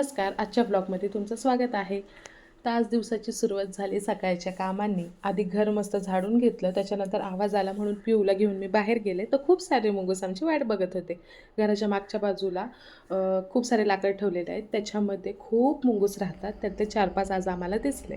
नमस्कार आजच्या ब्लॉगमध्ये तुमचं स्वागत आहे. तर आज दिवसाची सुरुवात झाली सकाळच्या कामांनी. आधी घर मस्त झाडून घेतलं त्याच्यानंतर आवाज आला म्हणून पिऊला घेऊन मी बाहेर गेले. तर खूप सारे मुंगूस आमची वाट बघत होते. घराच्या मागच्या बाजूला खूप सारे लाकड ठेवलेले आहेत. त्याच्यामध्ये खूप मुंगूस राहतात. त्यातले चार पाच आज आम्हाला दिसले.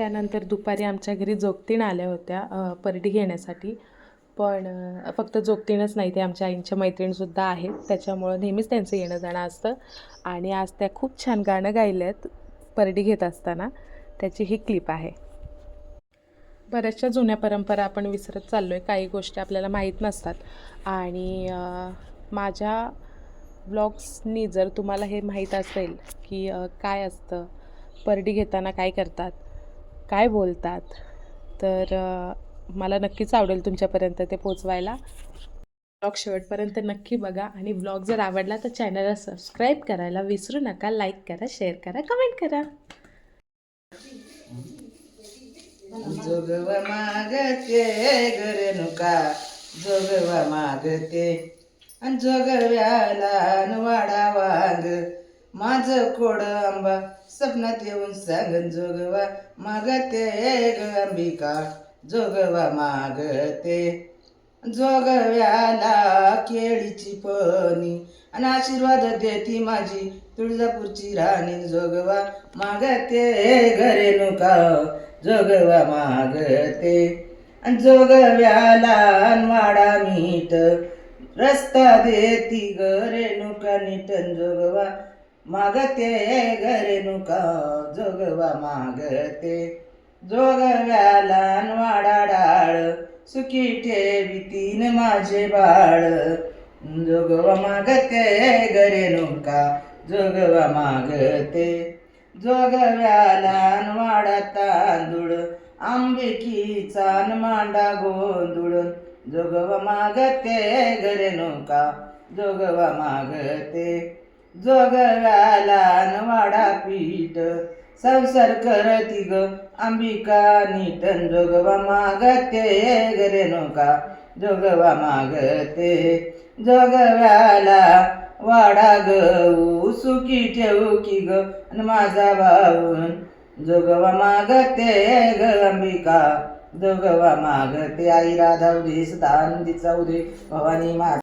त्यानंतर दुपारी आमच्या घरी जोगतीण आल्या होत्या परडी घेण्यासाठी. पण फक्त जोगतीणच नाही ते आमच्या आईंच्या मैत्रिणीसुद्धा आहेत. त्याच्यामुळं नेहमीच त्यांचं येणं जाणं असतं. आणि आज त्या खूप छान गाणं गायल्यात परडी घेत असताना. त्याची ही क्लिप आहे. बऱ्याचशा जुन्या परंपरा आपण विसरत चाललो आहे काही गोष्टी आपल्याला माहीत नसतात. आणि माझ्या ब्लॉग्सनी जर तुम्हाला हे माहीत असेल की काय असतं परडी घेताना काय करतात काय बोलतात? तर मला नक्कीच आवडेल तुमच्यापर्यंत ते पोचवायला. ब्लॉग शेवटपर्यंत नक्की बघा आणि ब्लॉग जर आवडला तर चॅनलला सबस्क्राईब करायला विसरू नका लाईक करा शेअर करा कमेंट करा. जोगवा मागते गरे नका. जोगवा मागते. आणि जोगव्याला वाडा वाग. माझ कोड आंबा स्वप्नात येऊन सांगन जोगवा मागते ग अंबिका जोगवा मागते जोगव्याला केळीची पणी आणि आशीर्वाद देती माझी तुळजापूरची राणी जोगवा मागते घरे नुका जोगवा मागते आणि जोगव्याला वाडा मीठ रस्ता देती ग रेणुका निटन जोगवा मागते घरे नुका जोगवा मागते? जोगव्याला अन वाडा डाळ सुखी ठेवी तीन माझे बाळ. जोगवा मागते घरे नुका जोगवा मागते? जोगव्याला वाडा तांदूळ आंबेकीचा चान मांडा गोंधूळ. जोगवा मागते घरे नौका जोगवा मागते? जोगव्याला न वाडा पीठ. संसार करती ग अंबिका नीटन जोगवा मागते गरे नोका. जोगवा मागते जोगव्याला वाडा गऊ सुखी ठेवू की ग आणि माझा भाऊन. जोगवा मागते ग अंबिका. जोगवा मागते आई राधा उदे सदा उदे भवानी मा